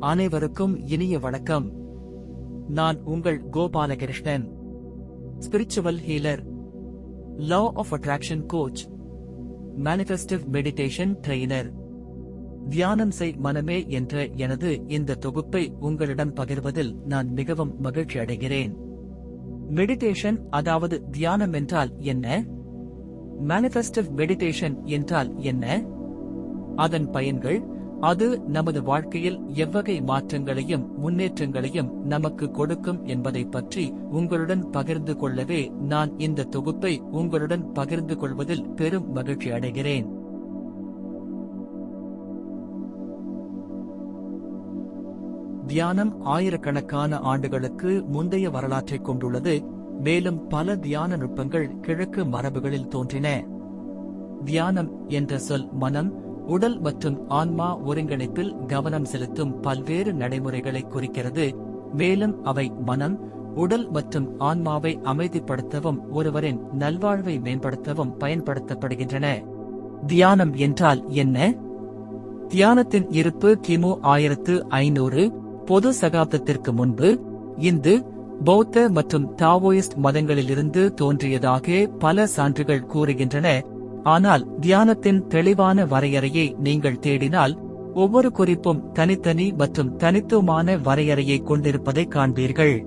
அனைவருக்கும் இனிய வணக்கம். நான் உங்கள் Gopalakrishnan spiritual healer law of attraction coach manifestive meditation trainer தியானம் செய் மனமே என்ற எனது இந்த தொகுப்பை உங்களிடம் பகிர்வதில் நான் மிகவும் மகிழ்ச்சி அடைகிறேன். மெடிடேஷன் அதாவது தியானம் என்றால் என்ன? மேனிஃபெஸ்டிவ் மெடிடேஷன் என்றால் என்ன? அதன் பயன்கள் அது நமது வாழ்க்கையில் எவ்வகை மாற்றங்களையும் முன்னேற்றங்களையும் நமக்கு கொடுக்கும் என்பதை பற்றி உங்களுடன் பகிர்ந்து கொள்ளவே நான் இந்த தொகுப்பை உங்களுடன் பகிர்ந்து கொள்வதில் பெரும் மகிழ்ச்சி அடைகிறேன். தியானம் ஆயிரக்கணக்கான ஆண்டுகளுக்கு முந்தைய வரலாற்றைக் கொண்டுள்ளது. மேலும் பல தியான நுட்பங்கள் கிழக்கு மரபுகளில் தோன்றின. தியானம் என்ற சொல் மனம் உடல் மற்றும் ஆன்மா ஒருங்கிணைப்பில் கவனம் செலுத்தும் பல்வேறு நடைமுறைகளை குறிக்கிறது. மேலும் அவை மனம் உடல் மற்றும் ஆன்மாவை அமைதிப்படுத்தவும் ஒருவரின் நல்வாழ்வை மேம்படுத்தவும் பயன்படுத்தப்படுகின்றன. தியானம் என்றால் என்ன? தியானத்தின் இருப்பு கிமு ஆயிரத்து ஐநூறு பொது சகாப்தத்திற்கு முன்பு இந்து பௌத்த மற்றும் தாவோயிஸ்ட் மதங்களிலிருந்து தோன்றியதாக பல சான்றுகள் கூறுகின்றன. ஆனால் தியானத்தின் தெளிவான வரையறையை நீங்கள் தேடினால் ஒவ்வொரு குறிப்பும் தனித்தனி மற்றும் தனித்துவமான வரையறையை கொண்டிருப்பதை காண்பீர்கள்.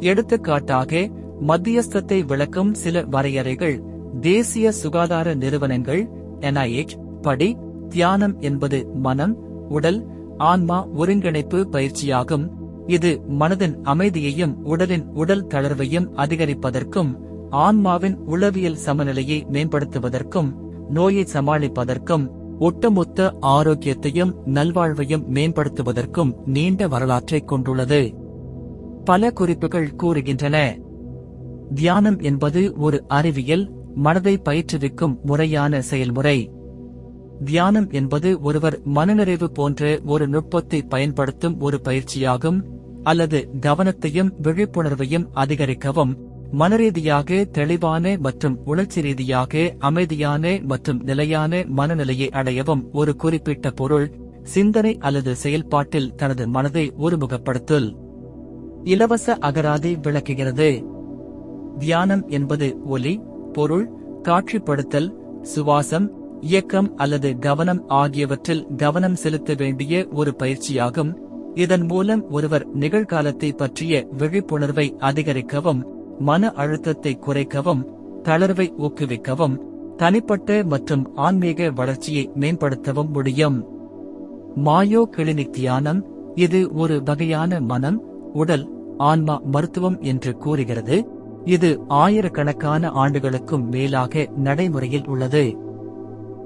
எடுத்துக்காட்டாக மத்தியஸ்தத்தை விளக்கும் சில வரையறைகள் தேசிய சுகாதார நிறுவனங்கள் என்ஐஎச் படி தியானம் என்பது மனம் உடல் ஆன்மா ஒருங்கிணைப்பு பயிற்சியாகும். இது மனதின் அமைதியையும் உடலின் உடல் தளர்வையும் அதிகரிப்பதற்கும் ஆன்மாவின் உளவியல் சமநிலையை மேம்படுத்துவதற்கும் நோயை சமாளிப்பதற்கும் ஒட்டுமொத்த ஆரோக்கியத்தையும் நல்வாழ்வையும் மேம்படுத்துவதற்கும் நீண்ட வரலாற்றைக் கொண்டுள்ளது. பல குறிப்புகள் கூறுகின்றன. தியானம் என்பது ஒரு அறிவியல் மனதை பயிற்றுவிக்கும் முறையான செயல்முறை. தியானம் என்பது ஒருவர் மனநிறைவு போன்ற ஒரு நுட்பத்தை பயன்படுத்தும் ஒரு பயிற்சியாகும் அல்லது கவனத்தையும் விழிப்புணர்வையும் அதிகரிக்கவும் மனரீதியாக தெளிவான மற்றும் உணர்ச்சி ரீதியாக அமைதியான மற்றும் நிலையான மனநிலையை அடையவும் ஒரு குறிப்பிட்ட பொருள் சிந்தனை அல்லது செயல்பாட்டில் தனது மனதை ஒருமுகப்படுத்தல். இலவச அகராதி விளக்குகிறது. தியானம் என்பது ஒலி பொருள் காட்சிப்படுத்தல் சுவாசம் இயக்கம் அல்லது கவனம் ஆகியவற்றில் கவனம் செலுத்த வேண்டிய ஒரு பயிற்சியாகும். இதன் மூலம் ஒருவர் நிகழ்காலத்தை பற்றிய விழிப்புணர்வை அதிகரிக்கவும் மன அழுத்தத்தை குறைக்கவும் தளர்வை ஊக்குவிக்கவும் தனிப்பட்ட மற்றும் ஆன்மீக வளர்ச்சியை மேம்படுத்தவும் முடியும். மாயோ கிளினிக் தியானம் இது ஒரு வகையான மனம் உடல் ஆன்மா மருத்துவம் என்று கூறுகிறது. இது ஆயிரக்கணக்கான ஆண்டுகளுக்கும் மேலாக நடைமுறையில் உள்ளது.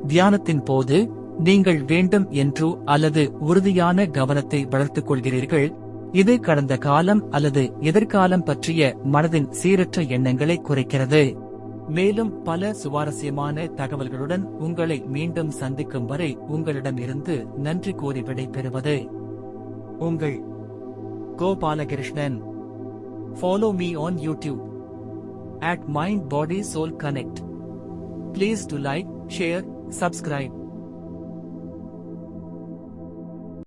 தியானத்தின் போது நீங்கள் வேண்டும் என்று அல்லது உறுதியான கவனத்தை வளர்த்துக் கொள்கிறீர்கள் இது கடந்த காலம் அல்லது எதிர்காலம் பற்றிய மனதின் சீரற்ற எண்ணங்களை குறைக்கிறது மேலும் பல சுவாரஸ்யமான தகவல்களுடன் உங்களை மீண்டும் சந்திக்கும் வரை உங்களிடமிருந்து நன்றி கூறி விடை பெறுவது உங்கள் Gopalakrishnan follow me on YouTube at Mind Body Soul Connect. Please do like, share, subscribe.